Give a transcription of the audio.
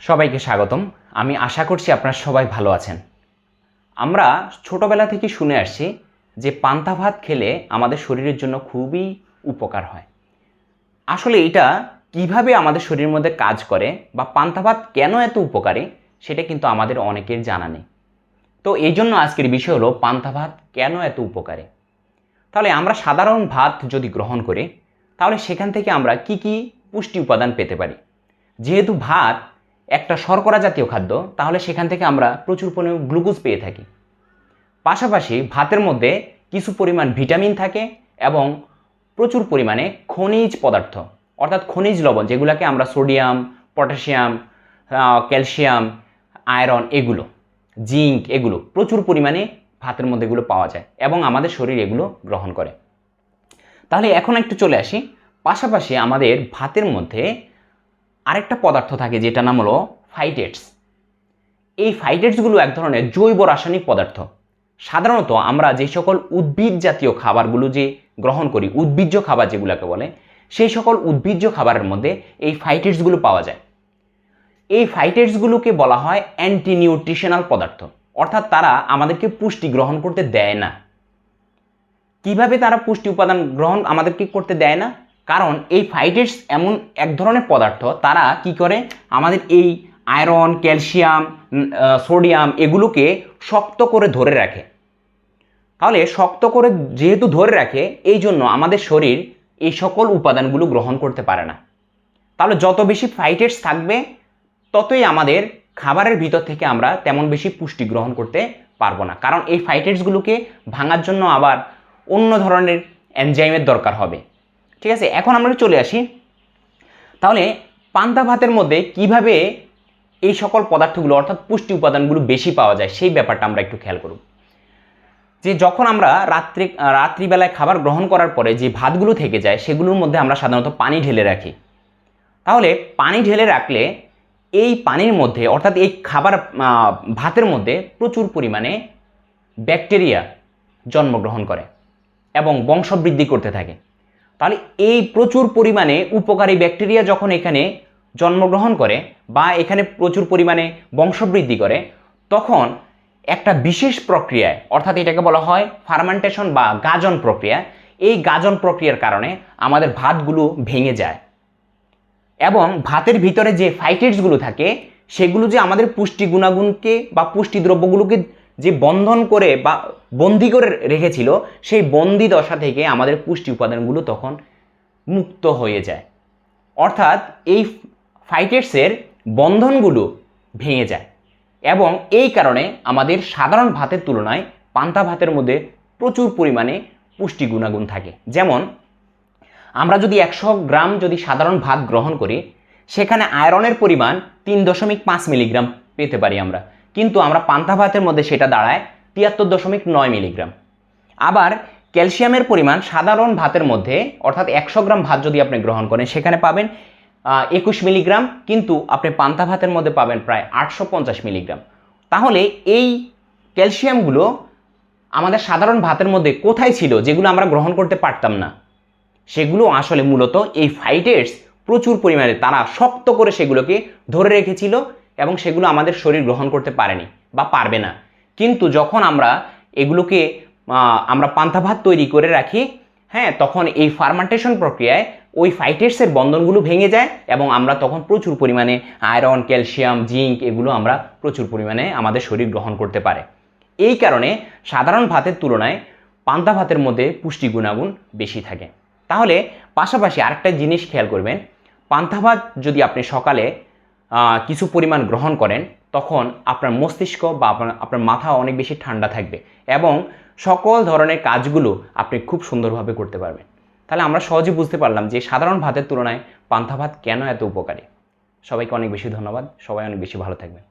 সবাইকে স্বাগতম। আমি আশা করছি আপনারা সবাই ভালো আছেন। আমরা ছোটবেলা থেকে শুনে আসছি যে পান্তা ভাত খেলে আমাদের শরীরের জন্য খুবই উপকার হয়। আসলে এটা কীভাবে আমাদের শরীরের মধ্যে কাজ করে বা পান্তা ভাত কেন এত উপকারী, সেটা কিন্তু আমাদের অনেকের জানা নেই। তো এই জন্য আজকের বিষয় হলো, পান্তা ভাত কেন এত উপকারী? তাহলে আমরা সাধারণ ভাত যদি গ্রহণ করি, তাহলে সেখান থেকে আমরা কি কি পুষ্টি উপাদান পেতে পারি? যেহেতু ভাত একটা শর্করা জাতীয় খাদ্য, তাহলে সেখান থেকে আমরা প্রচুর পরিমাণ গ্লুকোজ পেয়ে থাকি। পাশাপাশি ভাতের মধ্যে কিছু পরিমাণ ভিটামিন থাকে এবং প্রচুর পরিমাণে খনিজ পদার্থ, অর্থাৎ খনিজ লবণ, যেগুলোকে আমরা সোডিয়াম, পটাশিয়াম ক্যালসিয়াম, আয়রন এগুলো, জিঙ্ক এগুলো প্রচুর পরিমাণে ভাতের মধ্যে এগুলো পাওয়া যায় এবং আমাদের শরীর এগুলো গ্রহণ করে। তাহলে এখন একটু চলে আসি। পাশাপাশি আমাদের ভাতের মধ্যে আরেকটা পদার্থ থাকে যেটা নাম হলো ফাইটেটস এই ফাইটেটসগুলো এক ধরনের জৈব রাসায়নিক পদার্থ। সাধারণত আমরা যে সকল উদ্ভিদ জাতীয় খাবারগুলো যে গ্রহণ করি, উদ্ভিজ্জ খাবার যেগুলোকে বলে, সেই সকল উদ্ভিজ্জ খাবারের মধ্যে এই ফাইটেটসগুলো পাওয়া যায়। এই ফাইটেটসগুলোকে বলা হয় অ্যান্টি নিউট্রিশনাল পদার্থ। অর্থাৎ তারা আমাদেরকে পুষ্টি গ্রহণ করতে দেয় না। কীভাবে তারা পুষ্টি উপাদান গ্রহণ আমাদেরকে করতে দেয় না? কারণ এই ফাইটেটস এমন এক ধরনের পদার্থ, তারা কি করে? আমাদের এই আয়রন ক্যালসিয়াম সোডিয়াম এগুলোকে শক্ত করে ধরে রাখে। তাহলে শক্ত করে যেহেতু ধরে রাখে, এই জন্য আমাদের শরীর এই সকল উপাদানগুলো গ্রহণ করতে পারে না। তাহলে যত বেশি ফাইটেটস থাকবে, ততই আমাদের খাবারের ভিতর থেকে আমরা তেমন বেশি পুষ্টি গ্রহণ করতে পারব না। কারণ এই ফাইটেটসগুলোকে ভাঙার জন্য আবার অন্য ধরনের এনজাইমের দরকার হবে। ঠিক আছে? এখন আমরা চলে আসি। তাহলে পান্তা ভাতের মধ্যে কীভাবে এই সকল পদার্থগুলো, অর্থাৎ পুষ্টি উপাদানগুলো বেশি পাওয়া যায়, সেই ব্যাপারটা আমরা একটু খেয়াল করব। যে যখন আমরা রাত্রি, রাত্রিবেলায় খাবার গ্রহণ করার পরে যে ভাতগুলো থেকে যায়, সেগুলোর মধ্যে আমরা সাধারণত পানি ঢেলে রাখি। তাহলে পানি ঢেলে রাখলে এই পানির মধ্যে, অর্থাৎ এই খাবার ভাতের মধ্যে প্রচুর পরিমাণে ব্যাকটেরিয়া জন্মগ্রহণ করে এবং বংশবৃদ্ধি করতে থাকে। তাহলে এই প্রচুর পরিমাণে উপকারী ব্যাকটেরিয়া যখন এখানে জন্মগ্রহণ করে বা এখানে প্রচুর পরিমাণে বংশবৃদ্ধি করে, তখন একটা বিশেষ প্রক্রিয়ায়, অর্থাৎ এটাকে বলা হয় ফার্মেন্টেশন বা গাজন প্রক্রিয়া, এই গাজন প্রক্রিয়ার কারণে আমাদের ভাতগুলো ভেঙে যায়। এবং ভাতের ভিতরে যে ফাইটেটসগুলো থাকে, সেগুলো যে আমাদের পুষ্টি গুণাগুণকে বা পুষ্টি দ্রব্যগুলোকে যে বন্ধন করে বা বন্দি করে রেখেছিল, সেই বন্দি দশা থেকে আমাদের পুষ্টি উপাদানগুলো তখন মুক্ত হয়ে যায়। অর্থাৎ এই ফাইটেটসের বন্ধনগুলো ভেঙে যায় এবং এই কারণে আমাদের সাধারণ ভাতের তুলনায় পান্তা ভাতের মধ্যে প্রচুর পরিমাণে পুষ্টি গুণাগুণ থাকে। যেমন, আমরা যদি একশো গ্রাম যদি সাধারণ ভাত গ্রহণ করি, সেখানে আয়রনের পরিমাণ তিন দশমিক পাঁচ মিলিগ্রাম পেতে পারি আমরা। কিন্তু আমরা পান্তা ভাতের মধ্যে সেটা দাঁড়ায় তিয়াত্তর দশমিক নয় মিলিগ্রাম। আবার ক্যালসিয়ামের পরিমাণ সাধারণ ভাতের মধ্যে, অর্থাৎ একশো গ্রাম ভাত যদি আপনি গ্রহণ করেন, সেখানে পাবেন একুশ মিলিগ্রাম, কিন্তু আপনি পান্তা ভাতের মধ্যে পাবেন প্রায় আটশো পঞ্চাশ মিলিগ্রাম। তাহলে এই ক্যালসিয়ামগুলো আমাদের সাধারণ ভাতের মধ্যে কোথায় ছিল যেগুলো আমরা গ্রহণ করতে পারতাম না? সেগুলো আসলে মূলত এই ফাইটেটস প্রচুর পরিমাণে, তারা শক্ত করে সেগুলোকে ধরে রেখেছিল এবং সেগুলো আমাদের শরীর গ্রহণ করতে পারেনি বা পারবে না। কিন্তু যখন আমরা এগুলোকে আমরা পান্তা ভাত তৈরি করে রাখি হ্যাঁ তখন এই ফার্মান্টেশন প্রক্রিয়ায় ওই ফাইটেটসের বন্ধনগুলো ভেঙে যায় এবং আমরা তখন প্রচুর পরিমাণে আয়রন ক্যালসিয়াম জিঙ্ক এগুলো আমরা প্রচুর পরিমাণে আমাদের শরীর গ্রহণ করতে পারে। এই কারণে সাধারণ ভাতের তুলনায় পান্তা ভাতের মধ্যে পুষ্টি গুণাগুণ বেশি থাকে। তাহলে পাশাপাশি আরেকটা জিনিস খেয়াল করবেন পান্তা ভাত যদি আপনি সকালে কিছু পরিমাণ গ্রহণ করেন, তখন আপনার মস্তিষ্ক বা আপনার আপনার মাথা অনেক বেশি ঠান্ডা থাকবে এবং সকল ধরনের কাজগুলো আপনি খুব সুন্দরভাবে করতে পারবেন। তাহলে আমরা সহজে বুঝতে পারলাম যে সাধারণ ভাতের তুলনায় পান্থা ভাত কেন এত উপকারী। সবাইকে অনেক বেশি ধন্যবাদ। সবাই অনেক বেশি ভালো থাকবেন।